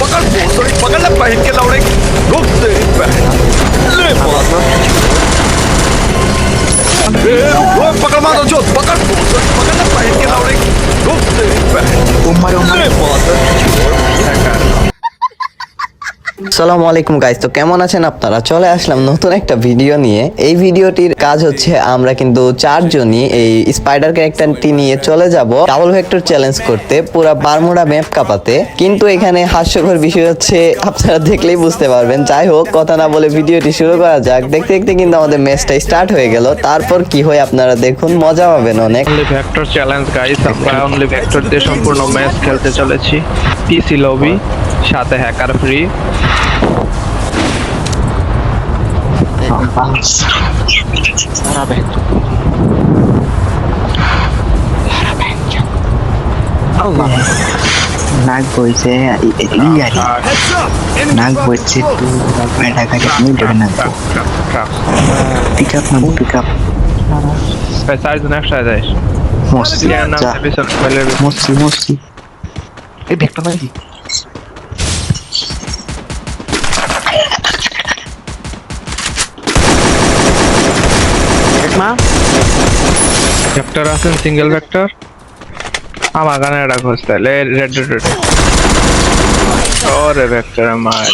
पकड पोसळे पकडला बाहेर केला उडे खूप तरी पकड माझा जोत पकड पोसळे সালামু আলাইকুম গাইস তো কেমন আছেন আপনারা? চলে আসলাম নতুন একটা ভিডিও নিয়ে। এই ভিডিওটির কাজ হচ্ছে, আমরা কিন্তু চারজনই এই স্পাইডার ক্যারেক্টারটি নিয়ে চলে যাব ডাবল ভেক্টর চ্যালেঞ্জ করতে, পুরা বারমুডা ম্যাপ কাপাতে। কিন্তু এখানে হাস্যকর বিষয় হচ্ছে, আপনারা দেখলেই বুঝতে পারবেন। যাই হোক, কথা না বলে ভিডিওটি শুরু করা যাক। দেখতে দেখতে কিন্তু আমাদের ম্যাচটা স্টার্ট হয়ে গেল। তারপর কি হয় আপনারা দেখুন, মজা পাবেন অনেক। ভেক্টর চ্যালেঞ্জ গাইস আমরা অনলি ভেক্টর দিয়ে সম্পূর্ণ ম্যাচ খেলতে চলেছি। পিসি লবি সাথে হ্যাকার ফ্রি নাক বইছে নাক বইছে টু বেটা গাড়ি মিলবে না পিক আপ না পিক আপ চারজন একসাথে যাইস। মস্তি। মস্তি মস্তি। এই ব্যাগটা নাই মা ভেক্টর আছেন সিঙ্গেল ভেক্টর আমার গানে এটা খোঁজ তাহলে রেড রেড রেড ওরে ভেক্টর মার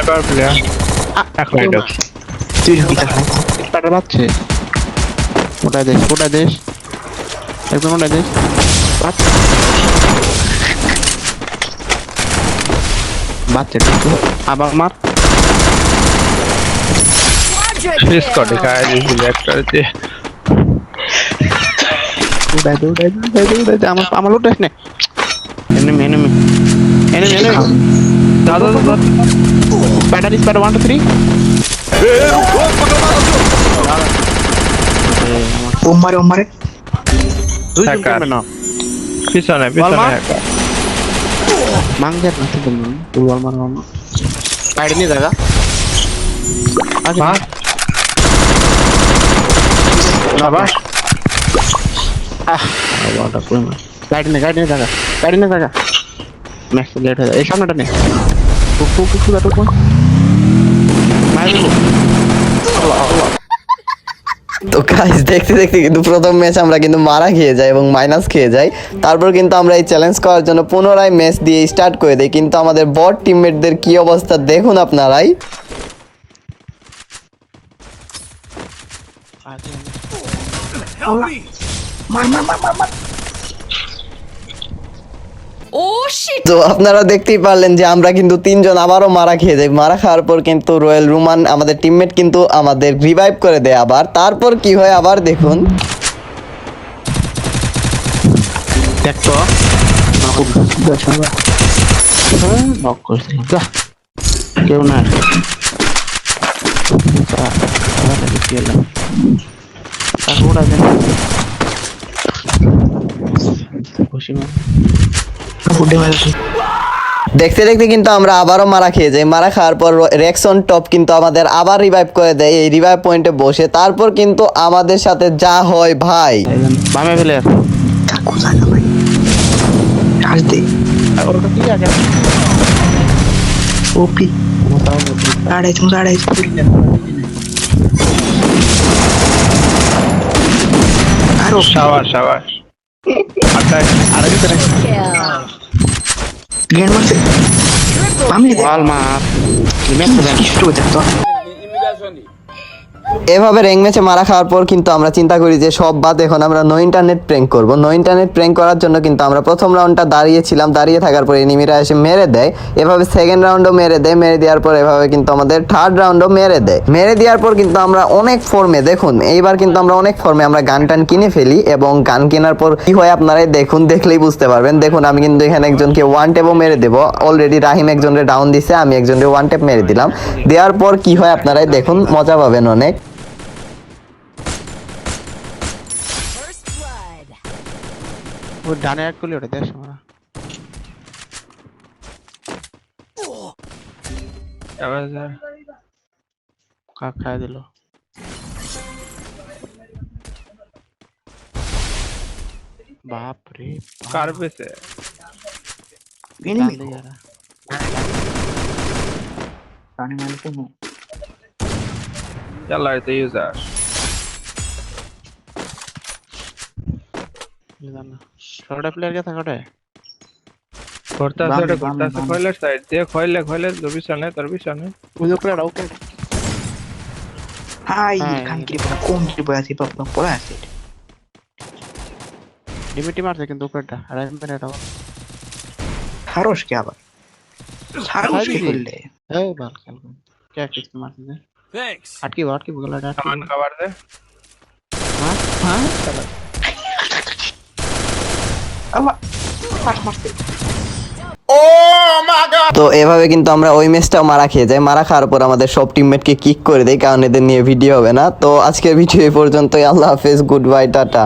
এবার প্লেয়ার এখন এটা তুই টাটা পাচ্ছে ওটা দেশ ওটা দেশ। একদম ওটা দেশ। বাচ্চা কিন্তু আবার মার। इसको दिखाया जिस रिएक्ट करते उड़ा दो उड़ा दो उड़ा दो उड़ा दो आमा आमा लूट इसने एनिमी एनिमी एनिमी एनिमी दादा दादा बैटरी स्पैड 1 2 3 ए रुको पकड़ो मारो ओ मारे ओ मारे दुई में ना पिछने पिछने है मांगर ना तुम बोल मारो साइड नहीं जाएगा आगे বাবা। বাবাটা কই গাড়ি নে গাড়ি নে জায়গা গাড়ি নে জায়গা ম্যাক্স লেট হয়ে যায়। এই সামনেটা নে। টুক টুক টুক টুক টুক তো গাইস দেখতে দেখতে কিন্তু প্রথম ম্যাচ আমরা কিন্তু মারা খেয়ে যাই এবং মাইনাস খেয়ে যাই। তারপর কিন্তু আমরা এই চ্যালেঞ্জ করার জন্য পুনরায় ম্যাচ দিয়ে স্টার্ট করে দিই। কিন্তু আমাদের বট টিমমেটদের কি অবস্থা দেখুন আপনারাই। তো আপনারা দেখতেই পারলেন যে আমরা কিন্তু তিনজন আবারও মারা খেয়ে যাই। মারা খাওয়ার পর কিন্তু রয়্যাল রুমান আমাদের টিমমেট কিন্তু আমাদের রিভাইভ করে দেয় আবার। তারপর কি হয় আবার দেখুন। কেউ না? দেখতে দেখতে কিন্তু আমরা আবারও মারা খেয়ে যাই। মারা খাওয়ার পর রেক্সন টপ কিন্তু আমাদের আবার রিভাইভ করে দেয় এই রিভাইভ পয়েন্টে বসে। তারপর কিন্তু আমাদের সাথে যা হয় ভাই। বামে ফেলে। আর ওপি। শাওয়ার শাওয়ার আটটা আড়াই ভিতরে গ্রেন মারছে আমি বল মার এভাবে র্যাঙ্ক ম্যাচে মারা খাওয়ার পর কিন্তু আমরা চিন্তা করি যে সব বাদ এখন আমরা নো ইন্টারনেট প্র্যাঙ্ক করব। নো ইন্টারনেট প্র্যাঙ্ক করার জন্য কিন্তু আমরা প্রথম রাউন্ডটা দাঁড়িয়েছিলাম। দাঁড়িয়ে থাকার পর এনিমিরা এসে মেরে দেয়। এভাবে সেকেন্ড রাউন্ডও মেরে দেয়। মেরে দেওয়ার পর এভাবে কিন্তু আমাদের থার্ড রাউন্ডও মেরে দেয়। মেরে দেওয়ার পর কিন্তু আমরা অনেক ফর্মে দেখুন, এইবার কিন্তু আমরা অনেক ফর্মে আমরা গান টান কিনে ফেলি এবং গান কেনার পর কি হয় আপনারাই দেখুন, দেখলেই বুঝতে পারবেন। দেখুন, আমি কিন্তু এখানে একজনকে ওয়ান টেপও মেরে দেবো। অলরেডি রাহিম একজনের ডাউন দিছে, আমি একজনকে ওয়ান টেপ মেরে দিলাম। দেওয়ার পর কি হয় আপনারাই দেখুন, মজা পাবেন অনেক। ও ডানে এক গুলি ওটা দেশ আমরা কাক খাই দিল। বাপ। রে কার পেছে? এনিমি তো ইউজার ওটা ঘুরতে আছে বাম, ওটা বাম, ঘুরতে আছে বাম। খয়লের সাইড দিয়ে খয়লে খয়লে তোর পিছনে তোর পিছনে। ওই যে উপরে ওকে। High high. খান কি বড় কোন কি বড় আছে বাবা পড়া আছে ডিমিটি মারছে কিন্তু উপরেটা আর আমি মেরে এটা। সারস কি আবার? সারস কি দিদি। করলে? এই বাল খেল। কে কিছু মারছে যে আটকি আটকি বগল এটা আটকি সামান খাবার দে। হ্যাঁ? আল্লাহ পাশ মারতে তো এভাবে কিন্তু আমরা ওই ম্যাচটাও মারা খেয়ে যাই। মারা খাওয়ার পর আমাদের সব টিমমেটকে কিক করে দেয় কারণ এদের নিয়ে ভিডিও হবে না। তো আজকের ভিডিও এই পর্যন্তই। আল্লাহ হাফেজ গুড বাই টাটা।